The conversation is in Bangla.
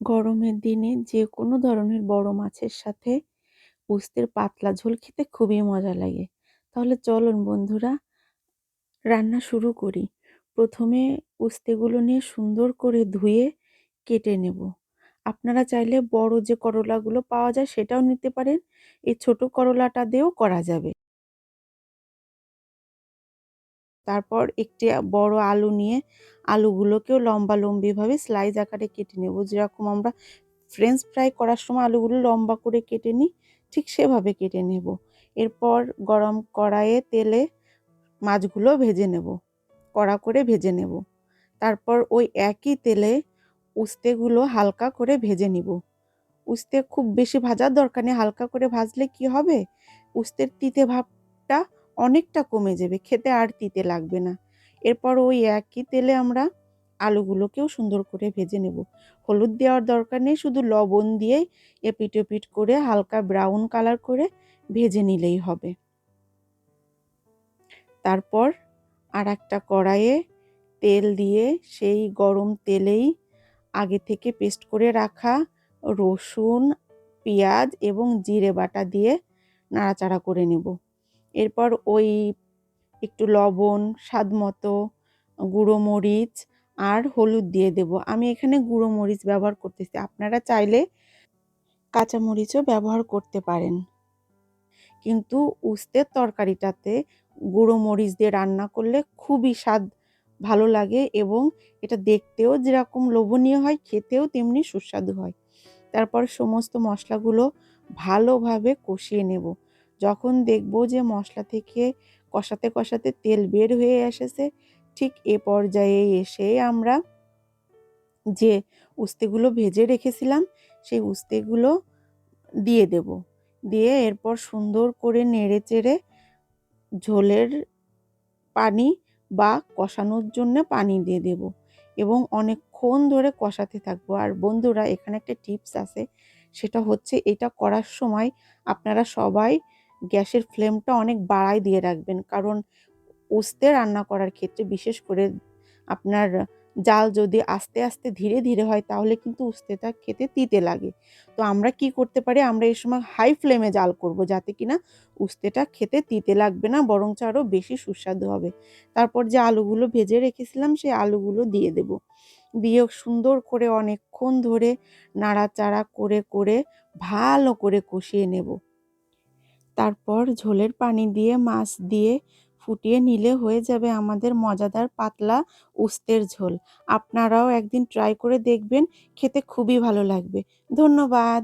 গরমের দিনে যে কোনো ধরনের বড় মাছের সাথে উস্তের পাতলা ঝোল খেতে খুবই মজা লাগে। তাহলে চলুন বন্ধুরা, রান্না শুরু করি। প্রথমে উস্তেগুলো নিয়ে সুন্দর করে ধুয়ে কেটে নেব। আপনারা চাইলে বড় যে করলাগুলো পাওয়া যায় সেটাও নিতে পারেন। এই ছোট করলাটা দিয়েও করা যাবে। তারপর একটি বড় আলু নিয়ে আলুগুলোকেও লম্বা লম্বিভাবে স্লাইস আকারে কেটে নেব। যেরকম আমরা ফ্রেঞ্চ ফ্রাই করার সময় আলুগুলো লম্বা করে কেটে নিই, ঠিক সেভাবে কেটে নেব। এরপর গরম কড়াইয়ে তেলে মাছগুলো ভেজে নেব, কড়া করে ভেজে নেব। তারপর ওই একই তেলে উস্তেগুলো হালকা করে ভেজে নিব। উস্তে খুব বেশি ভাজার দরকার নেই, হালকা করে ভাজলে কি হবে? উস্তের তিতে ভাবটা অনেকটা কমে যাবে, খেতে আর তিতে লাগবে না। এরপর ওই একই তেলে আমরা আলুগুলোকেও সুন্দর করে ভেজে নেব। হলুদ দেওয়ার দরকার নেই, শুধু লবণ দিয়ে এপিট ওপিট করে হালকা ব্রাউন কালার করে ভেজে নিলেই হবে। তারপর আর একটা কড়াইয়ে তেল দিয়ে সেই গরম তেলেই আগে থেকে পেস্ট করে রাখা রসুন, পেঁয়াজ এবং জিরে বাটা দিয়ে নাড়াচাড়া করে নেব। এরপর ওই একটু লবণ, স্বাদ মতো, গুঁড়ো মরিচ আর হলুদ দিয়ে দেব। আমি এখানে গুঁড়ো মরিচ ব্যবহার করতেছি। আপনারা চাইলে কাঁচা মরিচও ব্যবহার করতে পারেন। কিন্তু উস্তের তরকারিটাতে গুঁড়ো মরিচ দিয়ে রান্না করলে খুবই স্বাদ ভালো লাগে এবং এটা দেখতেও যেরকম লোভনীয় হয়, খেতেও তেমনি সুস্বাদু হয়। তারপর সমস্ত মশলাগুলো ভালোভাবে কষিয়ে নেব। যখন দেখব যে মশলা থেকে কষাতে কষাতে তেল বের হয়ে এসেছে, ঠিক এ পর্যায়ে এসে আমরা যে উস্তেগুলো ভেজে রেখেছিলাম, সেই উস্তেগুলো দিয়ে দেব। দিয়ে এরপর সুন্দর করে নেড়ে চেড়ে ঝোলের পানি বা কষানোর জন্য পানি দিয়ে দেব এবং অনেকক্ষণ ধরে কষাতে থাকব। আর বন্ধুরা, এখানে একটা টিপস আছে, সেটা হচ্ছে এটা করার সময় আপনারা সবাই গ্যাসের ফ্লেমটা অনেক বাড়াই দিয়ে রাখবেন। কারণ উস্তে রান্না করার ক্ষেত্রে বিশেষ করে আপনার জাল যদি আস্তে আস্তে ধীরে ধীরে হয়, তাহলে কিন্তু উস্তেটা খেতে তিতে লাগে। তো আমরা কি করতে পারি? আমরা এই সময় হাই ফ্লেমে জাল করব যাতে কিনা উস্তেটা খেতে তিতে লাগবে না, বরঞ্চ আরও বেশি সুস্বাদু হবে। তারপর যে আলুগুলো ভেজে রেখেছিলাম, সেই আলুগুলো দিয়ে দেব। দিয়ে সুন্দর করে অনেকক্ষণ ধরে নাড়াচাড়া করে করে ভালো করে কষিয়ে নেব। তারপর ঝোলের পানি দিয়ে, মাছ দিয়ে ফুটিয়ে নিলে হয়ে যাবে আমাদের মজাদার পাতলা উস্তের ঝোল। আপনারাও একদিন ট্রাই করে দেখবেন, খেতে খুবই ভালো লাগবে। ধন্যবাদ।